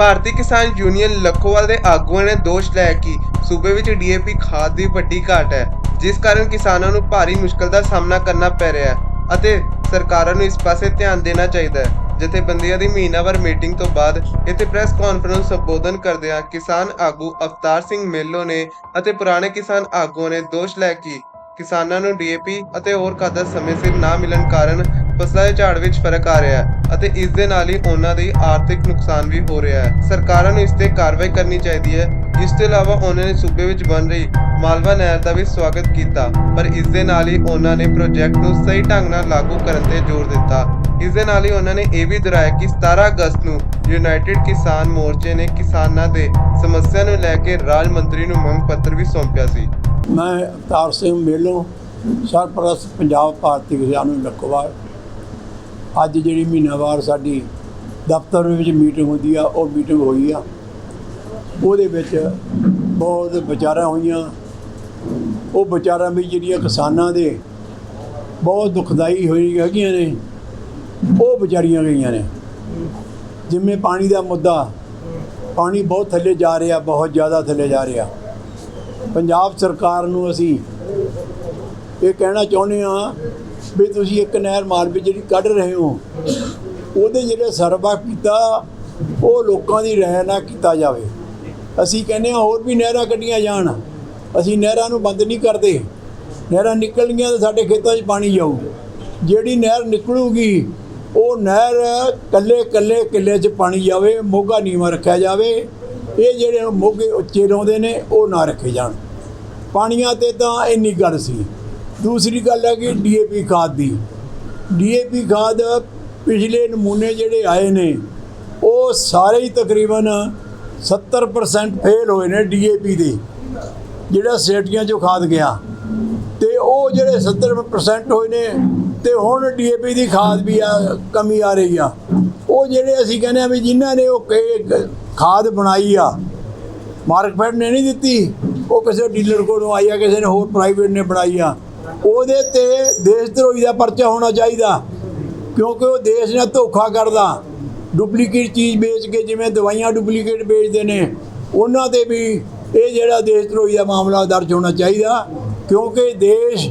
ਭਾਰਤੀ ਕਿਸਾਨ ਯੂਨੀਅਨ ਲੱਖੋਵਾਲ ਦੇ ਆਗੂਆਂ ਨੇ ਦੋਸ਼ ਲਾਇਆ ਕਿ ਸੂਬੇ ਵਿੱਚ ਡੀਏਪੀ ਖਾਦ ਦੀ ਵੱਡੀ ਘਾਟ ਹੈ, ਜਿਸ ਕਾਰਨ ਕਿਸਾਨਾਂ ਨੂੰ ਭਾਰੀ ਮੁਸ਼ਕਲ ਦਾ ਸਾਹਮਣਾ ਕਰਨਾ ਪੈ ਰਿਹਾ ਹੈ ਅਤੇ ਸਰਕਾਰਾਂ ਨੂੰ ਇਸ ਪਾਸੇ ਧਿਆਨ ਦੇਣਾ ਚਾਹੀਦਾ ਹੈ। ਜਥੇਬੰਦੀਆਂ ਦੀ ਮਹੀਨਾਵਾਰ ਮੀਟਿੰਗ ਤੋਂ ਬਾਅਦ ਇੱਥੇ ਪ੍ਰੈਸ ਕਾਨਫਰੰਸ ਸੰਬੋਧਨ ਕਰਦਿਆਂ ਕਿਸਾਨ ਆਗੂ ਅਵਤਾਰ ਸਿੰਘ ਮੇਲੋ ਨੇ ਅਤੇ ਪੁਰਾਣੇ ਕਿਸਾਨ ਆਗੂਆਂ ਨੇ ਦੋਸ਼ ਲਾਇਆ ਕਿ ਕਿਸਾਨਾਂ ਨੂੰ ਡੀਏਪੀ ਅਤੇ ਹੋਰ ਖਾਦਾਂ ਸਮੇਂ ਸਿਰ ਨਾ ਮਿਲਣ ਕਾਰਨ ਫਸਲਾਂ ਦੇ ਝਾੜ ਵਿੱਚ ਫ਼ਰਕ ਆ ਰਿਹਾ ਹੈ ਅਤੇ ਇਸ ਦੇ ਨਾਲ ਹੀ ਉਹਨਾਂ ਦੀ ਆਰਥਿਕ ਨੁਕਸਾਨ ਵੀ ਹੋ ਰਿਹਾ ਹੈ। ਸਰਕਾਰਾਂ ਨੂੰ ਇਸ ਤੇ ਕਾਰਵਾਈ ਕਰਨੀ ਚਾਹੀਦੀ ਹੈ। ਇਸ ਤੋਂ ਇਲਾਵਾ ਉਹਨਾਂ ਨੇ ਸੂਬੇ ਵਿੱਚ ਬਣ ਰਹੀ ਮਾਲਵਾ ਨਹਿਰ ਦਾ ਵੀ ਸਵਾਗਤ ਕੀਤਾ, ਪਰ ਇਸ ਦੇ ਨਾਲ ਹੀ ਉਹਨਾਂ ਨੇ ਪ੍ਰੋਜੈਕਟ ਨੂੰ ਸਹੀ ਢੰਗ ਨਾਲ ਲਾਗੂ ਕਰਨ ਤੇ ਜ਼ੋਰ ਦਿੱਤਾ। ਇਸ ਦੇ ਨਾਲ ਹੀ ਉਹਨਾਂ ਨੇ ਇਹ ਵੀ ਦੁਹਰਾਇਆ ਕਿ 17 ਅਗਸਤ ਨੂੰ ਯੂਨਾਈਟਿਡ ਕਿਸਾਨ ਮੋਰਚੇ ਨੇ ਕਿਸਾਨਾਂ ਦੇ ਸਮੱਸਿਆ ਨੂੰ ਲੈ ਕੇ ਰਾਜ ਮੰਤਰੀ ਨੂੰ ਮੰਗ ਪੱਤਰ ਵੀ ਸੌਂਪਿਆ ਸੀ। ਮੈਂ ਅਵਤਾਰ ਸਿੰਘ ਮੇਲੋਂ ਸਰਪ੍ਰਸਤ ਪੰਜਾਬ ਭਾਰਤੀ ਕਿਸਾਨ ਨੂੰ ਲਕਵਾਰ ਅੱਜ ਜਿਹੜੀ ਮਹੀਨਾਵਾਰ ਸਾਡੀ ਦਫ਼ਤਰ ਵਿੱਚ ਮੀਟਿੰਗ ਹੁੰਦੀ ਆ, ਉਹ ਮੀਟਿੰਗ ਹੋਈ ਆ। ਉਹਦੇ ਵਿੱਚ ਬਹੁਤ ਵਿਚਾਰਾਂ ਹੋਈਆਂ। ਉਹ ਵਿਚਾਰਾਂ ਵੀ ਜਿਹੜੀਆਂ ਕਿਸਾਨਾਂ ਦੇ ਬਹੁਤ ਦੁਖਦਾਈ ਹੋਈ ਹੈਗੀਆਂ ਨੇ, ਉਹ ਵਿਚਾਰੀਆਂ ਗਈਆਂ ਨੇ। ਜਿਵੇਂ ਪਾਣੀ ਦਾ ਮੁੱਦਾ, ਪਾਣੀ ਬਹੁਤ ਥੱਲੇ ਜਾ ਰਿਹਾ, ਬਹੁਤ ਜ਼ਿਆਦਾ ਥੱਲੇ ਜਾ ਰਿਹਾ। ਪੰਜਾਬ ਸਰਕਾਰ ਨੂੰ ਅਸੀਂ ਇਹ ਕਹਿਣਾ ਚਾਹੁੰਦੇ ਆ ਵੀ ਤੁਸੀਂ ਇੱਕ ਨਹਿਰ ਮਾਰ ਵੀ ਜਿਹੜੀ ਕੱਢ ਰਹੇ ਹੋ, ਉਹਦੇ ਜਿਹੜੇ ਸਰਵਾ ਕੀਤਾ, ਉਹ ਲੋਕਾਂ ਦੀ ਰਹਿ ਨਾ ਕੀਤਾ ਜਾਵੇ। ਅਸੀਂ ਕਹਿੰਦੇ ਹਾਂ ਹੋਰ ਵੀ ਨਹਿਰਾਂ ਕੱਢੀਆਂ ਜਾਣ। ਅਸੀਂ ਨਹਿਰਾਂ ਨੂੰ ਬੰਦ ਨਹੀਂ ਕਰਦੇ। ਨਹਿਰਾਂ ਨਿਕਲਣਗੀਆਂ ਤਾਂ ਸਾਡੇ ਖੇਤਾਂ 'ਚ ਪਾਣੀ ਜਾਊ। ਜਿਹੜੀ ਨਹਿਰ ਨਿਕਲੂਗੀ, ਉਹ ਨਹਿਰ ਕੱਲੇ ਕੱਲੇ ਕਿੱਲੇ 'ਚ ਪਾਣੀ ਜਾਵੇ, ਮੋਗਾ ਨੀਵਾਂ ਰੱਖਿਆ ਜਾਵੇ। ਇਹ ਜਿਹੜੇ ਮੋਗੇ ਉੱਚੇ ਲਾਉਂਦੇ ਨੇ, ਉਹ ਨਾ ਰੱਖੇ ਜਾਣ। ਪਾਣੀਆਂ ਤੇ ਤਾਂ ਇੰਨੀ ਗੱਲ ਸੀ। ਦੂਸਰੀ ਗੱਲ ਹੈ ਕਿ ਡੀਏਪੀ ਖਾਦ ਦੀ। ਡੀਏਪੀ ਖਾਦ ਪਿਛਲੇ ਨਮੂਨੇ ਜਿਹੜੇ ਆਏ ਨੇ, ਉਹ ਸਾਰੇ ਹੀ ਤਕਰੀਬਨ 70% ਫੇਲ ਹੋਏ ਨੇ ਡੀਏਪੀ ਦੇ, ਜਿਹੜਾ ਸੇਟੀਆਂ ਚੋਂ ਖਾਦ ਗਿਆ। ਤੇ ਉਹ ਜਿਹੜੇ 70% ਹੋਏ ਨੇ, ਤੇ ਹੁਣ ਡੀਏਪੀ ਦੀ ਖਾਦ ਵੀ ਆ, ਕਮੀ ਆ ਰਹੀ ਆ। ਉਹ ਜਿਹੜੇ ਅਸੀਂ ਕਹਿੰਦੇ ਆ ਵੀ ਜਿਨ੍ਹਾਂ ਨੇ ਉਹ ਖਾਦ ਬਣਾਈ ਆ, ਮਾਰਕਫੈਡ ਨੇ ਨਹੀਂ ਦਿੱਤੀ, ਉਹ ਕਿਸੇ ਡੀਲਰ ਕੋਲੋਂ ਆਈ ਆ, ਕਿਸੇ ਨੇ ਹੋਰ ਪ੍ਰਾਈਵੇਟ ਨੇ ਬਣਾਈ ਆ। ਉਹਦੇ ਤੇ ਦੇਸ਼ ਧਰੋਹੀ ਦਾ ਪਰਚਾ ਹੋਣਾ ਚਾਹੀਦਾ, ਕਿਉਂਕਿ ਉਹ ਦੇਸ਼ ਨਾਲ ਧੋਖਾ ਕਰਦਾ। ਡੁਪਲੀਕੇਟ ਚੀਜ਼ ਵੇਚ ਕੇ ਜਿਵੇਂ ਦਵਾਈਆਂ ਡੁਪਲੀਕੇਟ ਵੇਚਦੇ ਨੇ, ਉਹਨਾਂ ਤੇ ਵੀ ਇਹ ਜਿਹੜਾ ਦੇਸ਼ ਧਰੋਹੀ ਦਾ ਮਾਮਲਾ ਦਰਜ ਹੋਣਾ ਚਾਹੀਦਾ, ਕਿਉਂਕਿ ਦੇਸ਼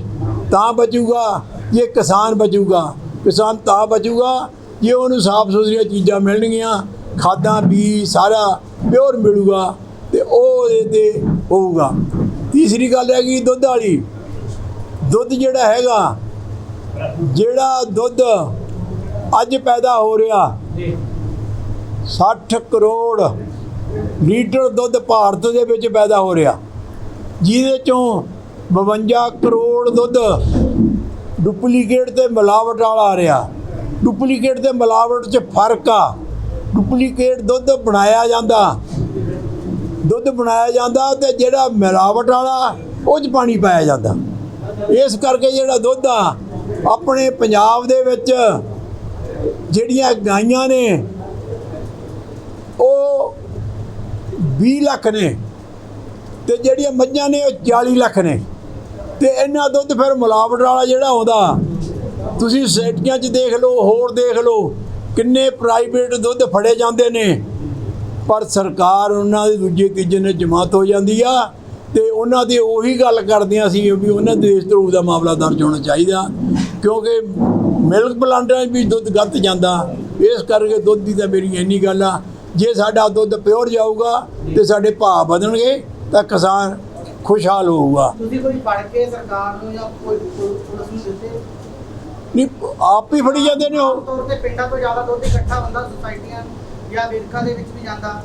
ਤਾਂ ਬਚੂਗਾ, ਜੇ ਕਿਸਾਨ ਬਚੂਗਾ। ਕਿਸਾਨ ਤਾਂ ਬਚੂਗਾ, ਜੇ ਉਹਨੂੰ ਸਾਫ਼ ਸੁਥਰੀਆਂ ਚੀਜ਼ਾਂ ਮਿਲਣਗੀਆਂ, ਖਾਦਾਂ ਵੀ ਸਾਰਾ ਪਿਓਰ ਮਿਲੂਗਾ ਤੇ ਉਹ ਇਹਦੇ ਤੇ ਹੋਊਗਾ। ਤੀਸਰੀ ਗੱਲ ਹੈਗੀ ਦੁੱਧ ਵਾਲੀ। ਦੁੱਧ ਜਿਹੜਾ ਹੈਗਾ, ਜਿਹੜਾ ਦੁੱਧ ਅੱਜ ਪੈਦਾ ਹੋ ਰਿਹਾ 60 ਕਰੋੜ ਲੀਟਰ ਦੁੱਧ ਭਾਰਤ ਦੇ ਵਿੱਚ ਪੈਦਾ ਹੋ ਰਿਹਾ। ਜਿਹਦੇ ਚੋਂ 52 ਕਰੋੜ ਦੁੱਧ ਡੁਪਲੀਕੇਟ ਤੇ ਮਿਲਾਵਟ ਵਾਲਾ ਆ ਰਿਹਾ। ਡੁਪਲੀਕੇਟ ਤੇ ਮਿਲਾਵਟ 'ਚ ਫ਼ਰਕ ਆ। ਡੁਪਲੀਕੇਟ ਦੁੱਧ ਬਣਾਇਆ ਜਾਂਦਾ। ਦੁੱਧ ਬਣਾਇਆ ਜਾਂਦਾ ਤੇ ਜਿਹੜਾ ਮਿਲਾਵਟ ਵਾਲਾ, ਉਹ 'ਚ ਪਾਣੀ ਪਾਇਆ ਜਾਂਦਾ। ਇਸ ਕਰਕੇ ਜਿਹੜਾ ਦੁੱਧ ਆ, ਆਪਣੇ ਪੰਜਾਬ ਦੇ ਵਿੱਚ ਜਿਹੜੀਆਂ ਗਾਈਆਂ ਨੇ, ਉਹ 20 ਲੱਖ ਨੇ ਤੇ ਜਿਹੜੀਆਂ ਮੱਝਾਂ ਨੇ, ਉਹ 40 ਲੱਖ ਨੇ। ਤੇ ਇਹਨਾਂ ਦੁੱਧ ਫਿਰ ਮਿਲਾਵਟ ਵਾਲਾ ਜਿਹੜਾ ਆਉਂਦਾ, ਤੁਸੀਂ ਸੈਟੀਆਂ 'ਚ ਦੇਖ ਲਓ, ਹੋਰ ਦੇਖ ਲਓ, ਕਿੰਨੇ ਪ੍ਰਾਈਵੇਟ ਦੁੱਧ ਫੜੇ ਜਾਂਦੇ ਨੇ। ਪਰ ਸਰਕਾਰ ਉਹਨਾਂ ਦੇ ਦੂਜੇ ਤੀਜੇ ਨੇ ਜਮਾਤ ਹੋ ਜਾਂਦੀ ਆ। ਤੇ ਉਹਨਾਂ ਦੀ ਉਹੀ ਗੱਲ ਕਰਦੀਆਂ ਸੀ ਵੀ ਉਹਨਾਂ ਦੇ ਦੇਸ਼ ਧਰੋਹ ਦਾ ਮਾਮਲਾ ਦਰਜ ਹੋਣਾ ਚਾਹੀਦਾ ਕਿਉਂਕਿ ਮਿਲਕ ਪਲਾਂਟਾਂ 'ਚ ਵੀ ਦੁੱਧ ਗਲਤ ਜਾਂਦਾ ਇਸ ਕਰਕੇ ਦੁੱਧ ਦੀ ਤਾਂ ਮੇਰੀ ਇੰਨੀ ਗੱਲ ਆ ਜੇ ਸਾਡਾ ਦੁੱਧ ਪਿਓਰ ਜਾਊਗਾ ਤੇ ਸਾਡੇ ਭਾਅ ਵਧਣਗੇ ਤਾਂ ਕਿਸਾਨ ਖੁਸ਼ਹਾਲ ਹੋਊਗਾ। ਤੁਸੀਂ ਕੋਈ ਫੜ ਕੇ ਸਰਕਾਰ ਨੂੰ ਜਾਂ ਕੋਈ ਪੁਲਿਸ ਨੂੰ ਦਿੱਤੇ? ਨਹੀਂ ਆਪ ਹੀ ਫੜੀ ਜਾਂਦੇ ਨੇ ਉਹ। ਤੌਰ ਤੇ ਪਿੰਡਾਂ ਤੋਂ ਜ਼ਿਆਦਾ ਦੁੱਧ ਇਕੱਠਾ ਹੁੰਦਾ ਸੁਸਾਇਟੀਆਂ ਜਾਂ ਵਿਰਕਾ ਦੇ ਵਿੱਚ ਵੀ ਜਾਂਦਾ।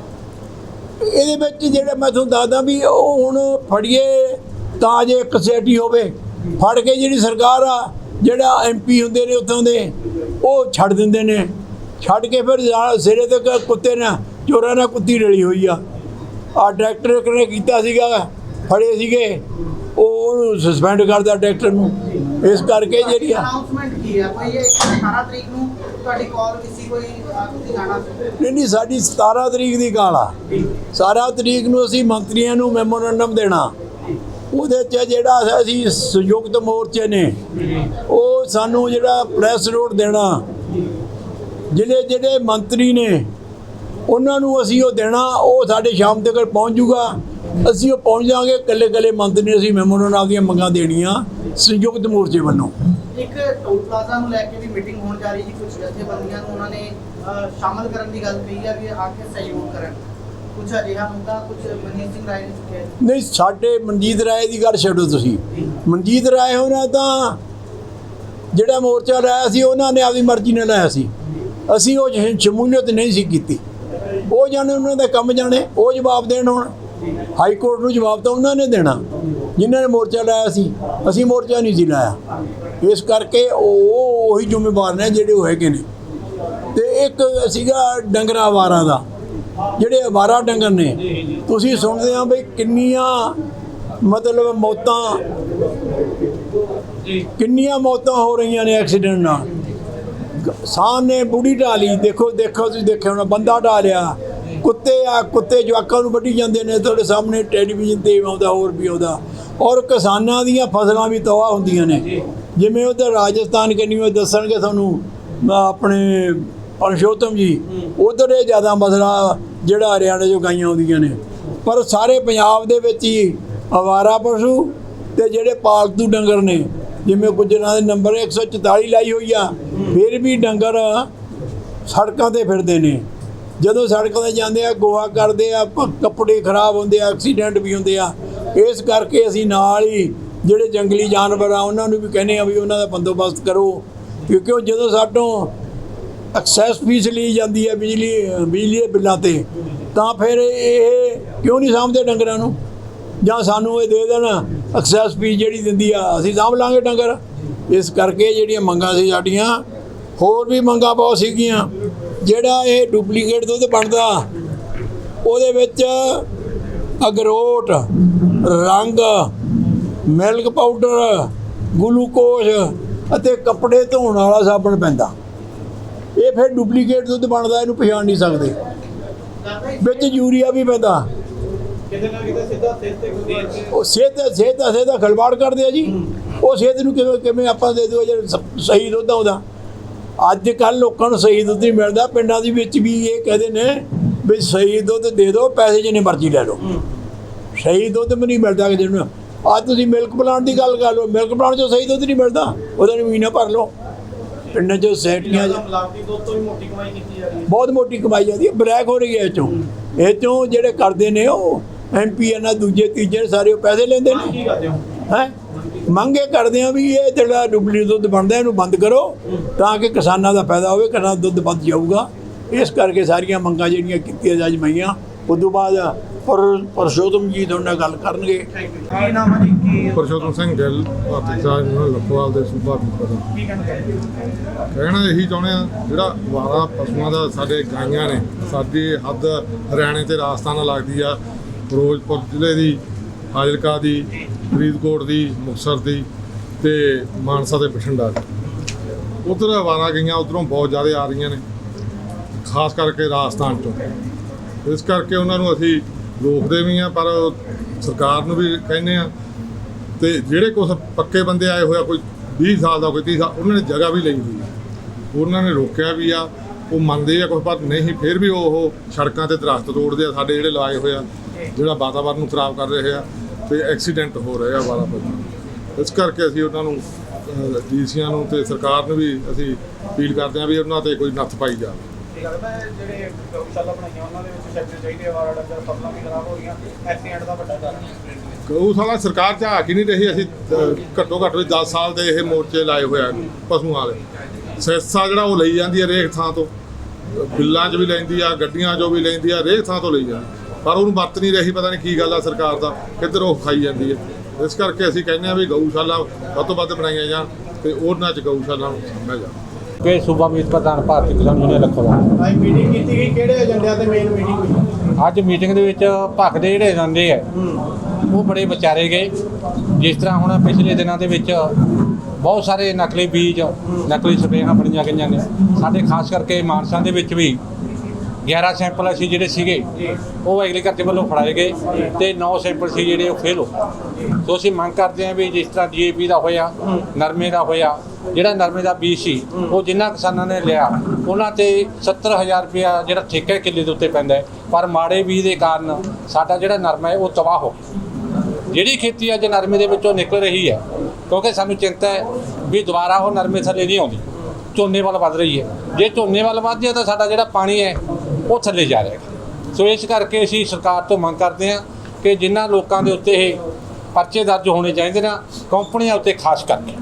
ਇਹਦੇ ਵਿੱਚ ਜਿਹੜਾ ਮੈਂ ਤੁਹਾਨੂੰ ਦੱਸਦਾ ਵੀ ਉਹ ਹੁਣ ਫੜੀਏ ਤਾਂ ਜੇ ਇੱਕ ਸੋਸਾਇਟੀ ਹੋਵੇ, ਫੜ ਕੇ ਜਿਹੜੀ ਸਰਕਾਰ ਆ, ਜਿਹੜਾ ਐਮਪੀ ਹੁੰਦੇ ਨੇ ਉੱਥੋਂ ਦੇ, ਉਹ ਛੱਡ ਦਿੰਦੇ ਨੇ। ਛੱਡ ਕੇ ਫਿਰ ਸਿਰੇ ਤੇ ਕੁੱਤੇ ਨਾਲ, ਚੋਰਾਂ ਨਾਲ ਕੁੱਤੀ ਰਲੀ ਹੋਈ ਆ। ਆ ਡਾਇਰੈਕਟਰ ਨੇ ਕੀਤਾ ਸੀਗਾ, ਫੜੇ ਸੀਗੇ, ਉਹ ਉਹਨੂੰ ਸਸਪੈਂਡ ਕਰਦਾ ਡਾਇਰੈਕਟਰ ਨੂੰ। ਇਸ ਕਰਕੇ ਜਿਹੜੀ ਆ ਅਨਾਉਂਸਮੈਂਟ ਕੀ ਹੈ ਕੋਈ ਇਹ 18 ਤਰੀਕ ਨੂੰ ਤੁਹਾਡੀ ਕਾਲ ਕਿਸੇ ਕੋਈ ਤੁਸੀਂ ਜਾਣਾ ਨਹੀਂ ਨਹੀਂ, ਸਾਡੀ 17 ਤਰੀਕ ਦੀ ਕਾਲ ਆ। 17 ਤਰੀਕ ਨੂੰ ਅਸੀਂ ਮੰਤਰੀਆਂ ਨੂੰ ਮੈਮੋਰੰਡਮ ਦੇਣਾ। ਉਹਦੇ 'ਚ ਜਿਹੜਾ ਅਸੀਂ ਸੰਯੁਕਤ ਮੋਰਚੇ ਨੇ, ਉਹ ਸਾਨੂੰ ਜਿਹੜਾ ਪ੍ਰੈਸ ਨੋਟ ਦੇਣਾ। ਜਿਹੜੇ ਜਿਹੜੇ ਮੰਤਰੀ ਨੇ, ਉਹਨਾਂ ਨੂੰ ਅਸੀਂ ਉਹ ਦੇਣਾ, ਉਹ ਸਾਡੇ ਸ਼ਾਮ ਤੱਕ ਪਹੁੰਚ ਜੂਗਾ। ਅਸੀਂ ਉਹ ਪਹੁੰਚ ਜਾਾਂਗੇ ਇਕੱਲੇ ਇਕੱਲੇ ਮੰਤਰੀ ਨੇ ਅਸੀਂ ਮੈਮੋਰੰਡਮ ਨਾਲ ਦੀਆਂ ਮੰਗਾਂ ਦੇਣੀਆਂ ਸੰਯੁਕਤ ਮੋਰਚੇ ਵੱਲੋਂ। ਇੱਕ ਟੋਲ ਪਲਾਜ਼ਾ ਨੂੰ ਲੈ ਕੇ ਵੀ ਮੀਟਿੰਗ ਹੋਣ ਜਾ ਰਹੀ ਜੀ ਕੁਝ ਜਥੇਬੰਦੀਆਂ ਨੂੰ ਉਹਨਾਂ ਨੇ ਅਹ, ਸ਼ਾਮਲ ਕਰਨ ਦੀ ਗੱਲ ਕਹੀ ਹੈ ਵੀ ਆ ਕੇ ਸਹਿਯੋਗ ਕਰਨ। ਕੁਝ ਅਜਿਹਾ ਮੁੱਦਾ ਕੁਝ ਮਨਜੀਤ ਸਿੰਘ ਰਾਏ ਨੇ ਚੁੱਕਿਆ ਹੈ। ਨਹੀਂ ਸਾਡੇ ਮਨਜੀਤ ਰਾਏ ਦੀ ਗੱਲ ਛੱਡੋ ਤੁਸੀਂ। ਮਨਜੀਤ ਰਾਏ ਹੋਣਾ ਤਾਂ ਜਿਹੜਾ ਮੋਰਚਾ ਲਾਇਆ ਸੀ ਉਹਨਾਂ ਨੇ ਆਪਦੀ ਮਰਜ਼ੀ ਨਾਲ ਲਾਇਆ ਸੀ। ਅਸੀਂ ਉਹ ਸ਼ਮੂਲੀਅਤ ਨਹੀਂ ਸੀ ਕੀਤੀ। ਉਹ ਜਾਣੇ ਉਹਨਾਂ ਦਾ ਕੰਮ ਜਾਣੇ ਉਹ ਜਵਾਬ ਦੇਣ ਹੁਣ ਹਾਈ ਕੋਰਟ ਨੂੰ ਜਵਾਬ ਤਾਂ ਉਹਨਾਂ ਨੇ ਦੇਣਾ, ਜਿਨ੍ਹਾਂ ਨੇ ਮੋਰਚਾ ਲਾਇਆ ਸੀ। ਅਸੀਂ ਮੋਰਚਾ ਨਹੀਂ ਸੀ ਲਾਇਆ। ਇਸ ਕਰਕੇ ਉਹ ਉਹੀ ਜ਼ਿੰਮੇਵਾਰ ਨੇ ਜਿਹੜੇ ਉਹ ਹੈਗੇ ਨੇ। ਤੇ ਇੱਕ ਸੀਗਾ ਡੰਗਰਾ ਵਾਰਾਂ ਦਾ, ਜਿਹੜੇ ਅਵਾਰਾ ਡੰਗਰ ਨੇ। ਤੁਸੀਂ ਸੁਣਦੇ ਆ ਬਈ ਕਿੰਨੀਆਂ ਮਤਲਬ ਮੌਤਾਂ, ਕਿੰਨੀਆਂ ਮੌਤਾਂ ਹੋ ਰਹੀਆਂ ਨੇ ਐਕਸੀਡੈਂਟ ਨਾਲ। ਸਾਹ ਸਾਹਮਣੇ ਬੁੜੀ ਢਾਲੀ, ਦੇਖੋ ਦੇਖੋ, ਤੁਸੀਂ ਦੇਖਿਆ ਹੋਣਾ, ਬੰਦਾ ਢਾਲਿਆ ਕੁੱਤੇ ਆ ਕੁੱਤੇ ਜਵਾਕਾਂ ਨੂੰ ਵੱਢੀ ਜਾਂਦੇ ਨੇ ਤੁਹਾਡੇ ਸਾਹਮਣੇ ਟੈਲੀਵਿਜ਼ਨ ਤੇ ਆਉਂਦਾ ਹੋਰ ਵੀ ਆਉਂਦਾ। ਔਰ ਕਿਸਾਨਾਂ ਦੀਆਂ ਫਸਲਾਂ ਵੀ ਤਬਾਹ ਹੁੰਦੀਆਂ ਨੇ। ਜਿਵੇਂ ਉਧਰ ਰਾਜਸਥਾਨ ਕੰਨੀ ਉਹ ਦੱਸਣਗੇ ਤੁਹਾਨੂੰ ਆਪਣੇ ਪਰਸ਼ੋਤਮ ਜੀ ਉਧਰ ਇਹ ਜ਼ਿਆਦਾ ਮਸਲਾ ਜਿਹੜਾ ਹਰਿਆਣੇ ਚੋਂ ਗਾਈਆਂ ਆਉਂਦੀਆਂ ਨੇ। ਪਰ ਸਾਰੇ ਪੰਜਾਬ ਦੇ ਵਿੱਚ ਹੀ ਅਵਾਰਾ ਪਸ਼ੂ ਤੇ ਜਿਹੜੇ ਪਾਲਤੂ ਡੰਗਰ ਨੇ ਜਿਵੇਂ ਗੁੱਜਰਾਂ ਦੇ ਨੰਬਰ 144 ਲਾਈ ਹੋਈ ਆ ਫਿਰ ਵੀ ਡੰਗਰ ਸੜਕਾਂ ਤੇ ਫਿਰਦੇ ਨੇ। ਜਦੋਂ ਸੜਕਾਂ ਤੇ ਜਾਂਦੇ ਆ, ਗੋਹਾ ਕਰਦੇ ਆ ਕੱਪੜੇ ਖਰਾਬ ਹੁੰਦੇ ਆ ਐਕਸੀਡੈਂਟ ਵੀ ਹੁੰਦੇ ਆ। ਇਸ ਕਰਕੇ ਅਸੀਂ ਨਾਲ ਹੀ ਜਿਹੜੇ ਜੰਗਲੀ ਜਾਨਵਰ ਆ, ਉਹਨਾਂ ਨੂੰ ਵੀ ਕਹਿੰਦੇ ਆ ਵੀ ਉਹਨਾਂ ਦਾ ਬੰਦੋਬਸਤ ਕਰੋ। ਕਿਉਂਕਿ ਉਹ ਜਦੋਂ ਸਾਡੋਂ ਐਕਸੈਸ ਫੀਸ ਲਈ ਜਾਂਦੀ ਹੈ ਬਿਜਲੀ ਬਿਜਲੀ ਦੇ ਬਿੱਲਾਂ ਤੇ, ਤਾਂ ਫਿਰ ਇਹ ਕਿਉਂ ਨਹੀਂ ਸਾਂਭਦੇ ਡੰਗਰਾਂ ਨੂੰ? ਜਾਂ ਸਾਨੂੰ ਇਹ ਦੇ ਦੇਣ ਐਕਸੈਸ ਫੀਸ ਜਿਹੜੀ ਦਿੰਦੀ ਆ, ਅਸੀਂ ਸਾਂਭ ਲਾਂਗੇ ਡੰਗਰ। ਇਸ ਕਰਕੇ ਜਿਹੜੀਆਂ ਮੰਗਾਂ ਸੀ ਸਾਡੀਆਂ, ਹੋਰ ਵੀ ਮੰਗਾਂ ਬਹੁਤ ਸੀਗੀਆਂ। ਜਿਹੜਾ ਇਹ ਡੁਪਲੀਕੇਟ ਦੁੱਧ ਬਣਦਾ ਉਹਦੇ ਵਿੱਚ ਅਗਰੋਟ ਰੰਗ ਮਿਲਕ ਪਾਊਡਰ ਗਲੂਕੋਜ਼ ਅਤੇ ਕੱਪੜੇ ਧੋਣ ਵਾਲਾ ਸਾਬਣ ਪੈਂਦਾ। ਇਹ ਫਿਰ ਡੁਪਲੀਕੇਟ ਦੁੱਧ ਬਣਦਾ ਇਹਨੂੰ ਪਛਾਣ ਨਹੀਂ ਸਕਦੇ। ਵਿੱਚ ਯੂਰੀਆ ਵੀ ਪੈਂਦਾ। ਕਿਤੇ ਨਾ ਕਿਤੇ ਸਿੱਧਾ ਸਿਰ ਤੇ ਉਹ ਸਿਹਤ ਸਿਹਤ ਸਿਹਤ ਖਿਲਵਾੜ ਕਰਦੇ ਆ ਜੀ। ਉਹ ਸਿਹਤ ਨੂੰ ਕਿਵੇਂ ਕਿਵੇਂ ਆਪਾਂ ਦੇ ਦਿਓ ਜੇ ਸਹੀ ਦੁੱਧ ਆਉਂਦਾ ਅੱਜ ਕੱਲ ਲੋਕਾਂ ਨੂੰ ਸਹੀ ਦੁੱਧ ਨਹੀਂ ਮਿਲਦਾ ਪਿੰਡਾਂ ਦੇ ਵਿੱਚ ਵੀ ਇਹ ਕਹਿੰਦੇ ਨੇ ਵੀ ਸਹੀ ਦੁੱਧ ਦੇ ਦਿਓ ਪੈਸੇ ਜਿੰਨੇ ਮਰਜ਼ੀ ਲੈ ਲਓ। ਸਹੀ ਦੁੱਧ ਵੀ ਨਹੀਂ ਮਿਲਦਾ ਕਿ ਜਿਹਨੂੰ ਅੱਜ ਤੁਸੀਂ ਮਿਲਕ ਪਲਾਂਟ ਦੀ ਗੱਲ ਕਰ ਲਓ ਮਿਲਕ ਪਲਾਂਟ 'ਚੋਂ ਸਹੀ ਦੁੱਧ ਨਹੀਂ ਮਿਲਦਾ ਉਹਦਾ ਮਹੀਨਾ ਭਰ ਲਓ। ਪਿੰਡਾਂ 'ਚ ਸੈਟੀਆਂ ਬਹੁਤ ਮੋਟੀ ਕਮਾਈ ਜਾਂਦੀ ਹੈ ਬਲੈਕ ਹੋ ਰਹੀ ਹੈ ਇਹ ਚੋਂ ਇਹ ਚੋਂ ਜਿਹੜੇ ਕਰਦੇ ਨੇ ਉਹ ਐਮਪੀ ਇਹਨਾਂ ਦੂਜੇ ਤੀਜੇ ਸਾਰੇ ਪੈਸੇ ਲੈਂਦੇ ਨੇ। ਕੀ ਕਰਦੇ ਹੋ? ਹੈ? ਮੰਗੇ ਕਰਦੇ ਆ ਵੀ ਇਹ ਜਿਹੜਾ ਡੁਪਲੀਕੇਟ ਦੁੱਧ ਬਣਦਾ ਇਹਨੂੰ ਬੰਦ ਕਰੋ ਤਾਂ ਕਿ ਕਿਸਾਨਾਂ ਦਾ ਫਾਇਦਾ ਹੋਵੇ ਕਿਸਾਨਾਂ ਦਾ ਦੁੱਧ ਵੱਧ ਜਾਊਗਾ। ਇਸ ਕਰਕੇ ਸਾਰੀਆਂ ਮੰਗਾਂ ਜਿਹੜੀਆਂ ਕੀਤੀਆਂ ਜਾ ਮਈਆਂ ਉਸ ਤੋਂ ਬਾਅਦ ਪਰ ਪਰਸ਼ੋਤਮ ਜੀ ਤੁਹਾਡੇ ਨਾਲ ਗੱਲ ਕਰਨਗੇ। ਕੀ ਨਾਮ ਹੈ ਜੀ? ਕੀ ਪਰਸ਼ੋਤਮ ਸਿੰਘ ਗਿੱਲ ਭਾਰਤੀ ਸਾਹਿਬ ਨੂੰ ਲਖਵਾਲ ਦੇ ਸੂਬਾ ਪ੍ਰਧਾਨ ਕੀ? ਕਹਿਣਾ ਇਹੀ ਚਾਹੁੰਦੇ ਆ ਜਿਹੜਾ ਵਾਰਾ ਪਸ਼ੂਆਂ ਦਾ ਸਾਡੇ ਗਾਈਆਂ ਨੇ ਸਾਡੀ ਹੱਦ ਹਰਿਆਣੇ ਤੇ ਰਾਜਸਥਾਨ ਨਾਲ ਲੱਗਦੀ ਆ। ਫਿਰੋਜ਼ਪੁਰ ਜ਼ਿਲ੍ਹੇ ਦੀ ਫਾਜ਼ਿਲਕਾ ਦੀ, ਫਰੀਦਕੋਟ ਦੀ, ਮੁਕਤਸਰ ਦੀ ਤੇ ਮਾਨਸਾ ਦੇ ਬਠਿੰਡਾ ਦੀ। ਉਧਰ ਵਾਰਾ ਗਈਆਂ, ਉਧਰੋਂ ਬਹੁਤ ਜ਼ਿਆਦਾ ਆ ਰਹੀਆਂ ਨੇ, ਖਾਸ ਕਰਕੇ ਰਾਜਸਥਾਨ ਤੋਂ ਇਸ ਕਰਕੇ ਉਹਨਾਂ ਨੂੰ ਅਸੀਂ ਰੋਕਦੇ ਵੀ ਆ ਪਰ ਸਰਕਾਰ ਨੂੰ ਵੀ ਕਹਿੰਦੇ ਆ ਤੇ ਜਿਹੜੇ ਕੁਝ ਪੱਕੇ ਬੰਦੇ ਆਏ ਹੋਇਆ ਕੋਈ 20 ਸਾਲ ਦਾ, ਕੋਈ 30 ਸਾਲ, ਉਹਨਾਂ ਨੇ ਜਗ੍ਹਾ ਵੀ ਲਈ ਹੋਈ ਆ। ਉਹਨਾਂ ਨੇ ਰੋਕਿਆ ਵੀ ਆ, ਉਹ ਮੰਨਦੇ ਆ ਕੁਝ ਪਰ ਨਹੀਂ, ਫਿਰ ਵੀ ਉਹ ਸੜਕਾਂ ਤੇ ਦਰਖਤ ਤੋੜਦੇ ਆ, ਸਾਡੇ ਜਿਹੜੇ ਲਾਏ ਹੋਏ ਆ, ਜਿਹੜਾ ਵਾਤਾਵਰਨ ਨੂੰ ਖਰਾਬ ਕਰ ਰਹੇ ਆ। ਤੇ ਐਕਸੀਡੈਂਟ ਹੋ ਰਹੇ ਆ ਵਾਰਾ ਪਸ਼ੂ ਇਸ ਕਰਕੇ ਅਸੀਂ ਉਹਨਾਂ ਨੂੰ ਡੀਸੀਆਂ ਨੂੰ ਤੇ ਸਰਕਾਰ ਨੂੰ ਵੀ ਅਸੀਂ ਅਪੀਲ ਕਰਦੇ ਆ ਵੀ ਉਹਨਾਂ ਤੇ ਕੋਈ ਨੱਥ ਪਾਈ ਜਾਵੇ। ਕੀ ਲੱਗਦਾ ਹੈ ਜਿਹੜੇ ਗਊਸ਼ਾਲਾ ਬਣਾਈਆਂ ਉਹਨਾਂ ਦੇ ਵਿੱਚ ਸੈਕਟਰ ਚਾਹੀਦੇ ਆ ਵਾਰਾ ਡੰਗਰ ਫਸਲਾਂ ਵੀ ਖਰਾਬ ਹੋ ਰਹੀਆਂ ਐਕਸੀਡੈਂਟ ਦਾ ਵੱਡਾ ਕਾਰਨ ਹੈ। ਗਊਸ਼ਾਲਾ ਸਰਕਾਰ ਝਾਕ ਹੀ ਨਹੀਂ ਰਹੀ ਅਸੀਂ ਘੱਟੋ ਘੱਟ ਵੀ 10 ਸਾਲ ਦੇ ਇਹ ਮੋਰਚੇ ਲਾਏ ਹੋਇਆ ਪਸ਼ੂਆਂ ਵਾਲੇ। ਸੈਸਾ ਜਿਹੜਾ ਉਹ ਲਈ ਜਾਂਦੀ ਹੈ ਰੇਖ ਥਾਂ ਤੋਂ ਬਿੱਲਾਂ 'ਚ ਵੀ ਲੈਂਦੀ ਆ ਗੱਡੀਆਂ 'ਚੋਂ ਵੀ ਲੈਂਦੀ ਆ ਰੇਖ ਥਾਂ ਤੋਂ ਲਈ ਜਾਂਦੀ। ਪਰ ਉਹਨੂੰ ਵਰਤ ਨਹੀਂ ਰਹੀ ਪਤਾ ਨਹੀਂ ਕੀ ਗੱਲ ਆ ਸਰਕਾਰ ਦਾ ਕਿੱਧਰ ਉਹ ਖਾਈ ਜਾਂਦੀ ਹੈ ਇਸ ਕਰਕੇ ਅਸੀਂ ਕਹਿੰਦੇ ਆ ਵੀ ਗਊਸ਼ਾਲਾ ਵੱਧ ਤੋਂ ਵੱਧ ਬਣਾਈਆਂ ਜਾਣ ਤੇ ਉਹਨਾਂ 'ਚ ਗਊਸ਼ਾਲਾ ਨੂੰ ਸਾਂਭਿਆ ਜਾਵੇ। ਕਿ ਸੂਬਾ ਮੀਤ ਪ੍ਰਧਾਨ ਭਾਰਤੀ ਕਿਸਾਨ ਯੂਨੀਅਨ ਲਖਵਾ ਅੱਜ ਮੀਟਿੰਗ ਕੀਤੀ ਗਈ ਕਿਹੜੇ ਏਜੰਡਿਆਂ ਤੇ ਮੇਨ ਮੀਟਿੰਗ ਹੋਈ? ਅੱਜ ਮੀਟਿੰਗ ਦੇ ਵਿੱਚ ਭੱਖ ਦੇ ਜਿਹੜੇ ਜਾਂਦੇ ਆ ਉਹ ਬੜੇ ਵਿਚਾਰੇ ਗਏ। ਜਿਸ ਤਰ੍ਹਾਂ ਹੁਣ ਪਿਛਲੇ ਦਿਨਾਂ ਦੇ ਵਿੱਚ ਬਹੁਤ ਸਾਰੇ ਨਕਲੀ ਬੀਜ ਨਕਲੀ ਸਪਰੇਆਂ ਬਣੀਆਂ ਗਈਆਂ ਨੇ। ਸਾਡੇ ਖਾਸ ਕਰਕੇ ਮਾਨਸਾ ਦੇ ਵਿੱਚ ਵੀ 11 ਸੈਂਪਲ ਅਸੀਂ ਜਿਹੜੇ ਸੀਗੇ, ਉਹ ਐਗਰੀਕਲਚਰ ਵੱਲੋਂ ਫੜਾਏ ਗਏ ਤੇ 9 ਸੈਂਪਲ ਸੀ ਜਿਹੜੇ ਉਹ ਫੇਲ ਹੋ ਗਏ। ਸੋ ਅਸੀਂ ਮੰਗ ਕਰਦੇ ਹਾਂ ਵੀ ਜਿਸ ਤਰ੍ਹਾਂ ਡੀਏਪੀ ਦਾ ਹੋਇਆ, ਨਰਮੇ ਦਾ ਹੋਇਆ, ਜਿਹੜਾ ਨਰਮੇ ਦਾ ਬੀਜ ਸੀ, ਉਹ ਜਿੰਨਾ ਕਿਸਾਨਾਂ ਨੇ ਲਿਆ, ਉਹਨਾਂ ਤੇ 70000 ਰੁਪਇਆ ਜਿਹੜਾ ਠੇਕਾ ਕਿੱਲੇ ਦੇ ਉੱਤੇ ਪੈਂਦਾ ਪਰ ਮਾੜੇ ਬੀਜ ਦੇ ਕਾਰਨ ਸਾਡਾ ਜਿਹੜਾ ਨਰਮਾ ਹੈ, ਉਹ ਤਬਾਹ ਹੋ ਗਿਆ। ਜਿਹੜੀ ਖੇਤੀ ਅੱਜ ਨਰਮੇ ਦੇ ਵਿੱਚੋਂ ਨਿਕਲ ਰਹੀ ਹੈ, ਕਿਉਂਕਿ ਸਾਨੂੰ ਚਿੰਤਾ ਹੈ ਵੀ ਦੁਬਾਰਾ ਉਹ ਨਰਮੇ ਥੱਲੇ ਨਹੀਂ ਆਉਂਦੀ। ਝੋਨੇ ਵੱਲ ਵੱਧ ਰਹੀ ਹੈ। ਜੇ ਝੋਨੇ ਵੱਲ ਵੱਧ ਹੈ ਤਾਂ ਸਾਡਾ ਜਿਹੜਾ ਪਾਣੀ ਹੈ ਉਹ ਥੱਲੇ ਜਾ ਰਿਹਾ ਸੋ ਇਸ ਕਰਕੇ ਅਸੀਂ ਸਰਕਾਰ ਤੋਂ ਮੰਗ ਕਰਦੇ ਹਾਂ ਕਿ ਜਿਨ੍ਹਾਂ ਲੋਕਾਂ ਦੇ ਉੱਤੇ ਇਹ ਪਰਚੇ ਦਰਜ ਹੋਣੇ ਚਾਹੀਦੇ ਨਾ, ਕੰਪਨੀਆਂ ਉੱਤੇ ਖਾਸ ਕਰਕੇ।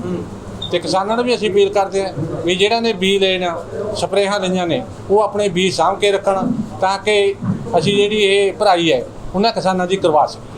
ਤੇ ਕਿਸਾਨਾਂ ਨੂੰ ਵੀ ਅਸੀਂ ਅਪੀਲ ਕਰਦੇ ਹਾਂ ਵੀ ਜਿਹੜਾ ਨੇ ਬੀਜ ਲਏ ਨਾ, ਸਪਰੇਹਾਂ ਲਈਆਂ ਨੇ, ਉਹ ਆਪਣੇ ਬੀਜ ਸਾਂਭ ਕੇ ਰੱਖਣ ਤਾਂ ਕਿ ਅਸੀਂ ਜਿਹੜੀ ਇਹ ਭਰਾਈ ਹੈ, ਉਹਨਾਂ ਕਿਸਾਨਾਂ ਦੀ ਕਰਵਾ ਸਕੀਏ।